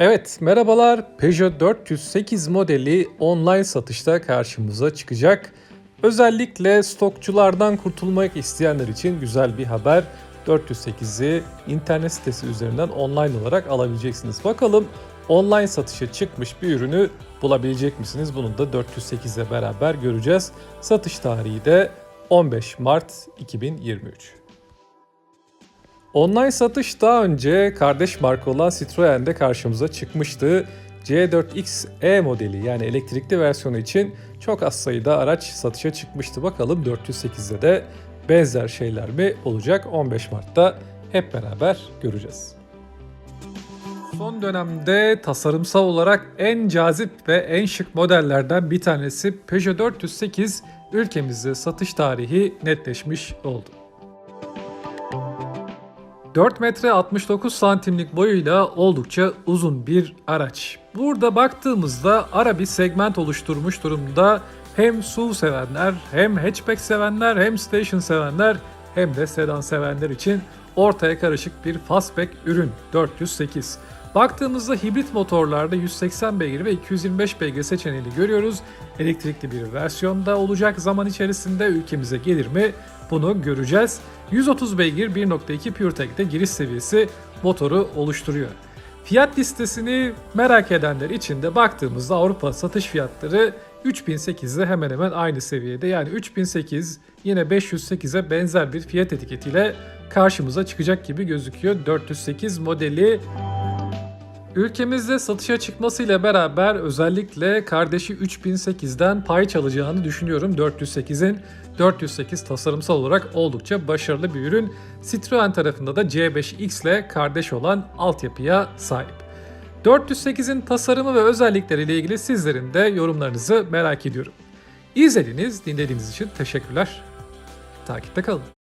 Evet, merhabalar. Peugeot 408 modeli online satışta karşımıza çıkacak. Özellikle stokçulardan kurtulmak isteyenler için güzel bir haber. 408'i internet sitesi üzerinden online olarak alabileceksiniz. Bakalım online satışa çıkmış bir ürünü bulabilecek misiniz? Bunu da 408 ile beraber göreceğiz. Satış tarihi de 15 Mart 2023. Online satış daha önce kardeş marka olan Citroen'de karşımıza çıkmıştı. C4X E modeli yani elektrikli versiyonu için çok az sayıda araç satışa çıkmıştı. Bakalım 408'de de benzer şeyler mi olacak? 15 Mart'ta hep beraber göreceğiz. Son dönemde tasarımsal olarak en cazip ve en şık modellerden bir tanesi Peugeot 408 ülkemizde satış tarihi netleşmiş oldu. 4 metre 69 santimlik boyuyla oldukça uzun bir araç. Burada baktığımızda ara bir segment oluşturmuş durumda. Hem SUV sevenler, hem hatchback sevenler, hem station sevenler, hem de sedan sevenler için ortaya karışık bir fastback ürün 408. Baktığımızda hibrit motorlarda 180 beygir ve 225 beygir seçeneğini görüyoruz. Elektrikli bir versiyonda olacak zaman içerisinde ülkemize gelir mi? Bunu göreceğiz. 130 beygir 1.2 PureTech'te giriş seviyesi motoru oluşturuyor. Fiyat listesini merak edenler için de baktığımızda Avrupa satış fiyatları 3008 ile hemen hemen aynı seviyede. Yani 3008 yine 508'e benzer bir fiyat etiketiyle karşımıza çıkacak gibi gözüküyor. 408 modeli Ülkemizde satışa çıkmasıyla beraber özellikle kardeşi 3008'den pay çalacağını düşünüyorum 408'in. 408 tasarımsal olarak oldukça başarılı bir ürün. Citroen tarafında da C5X ile kardeş olan altyapıya sahip. 408'in tasarımı ve özellikleriyle ilgili sizlerin de yorumlarınızı merak ediyorum. İzlediğiniz, dinlediğiniz için teşekkürler. Takipte kalın.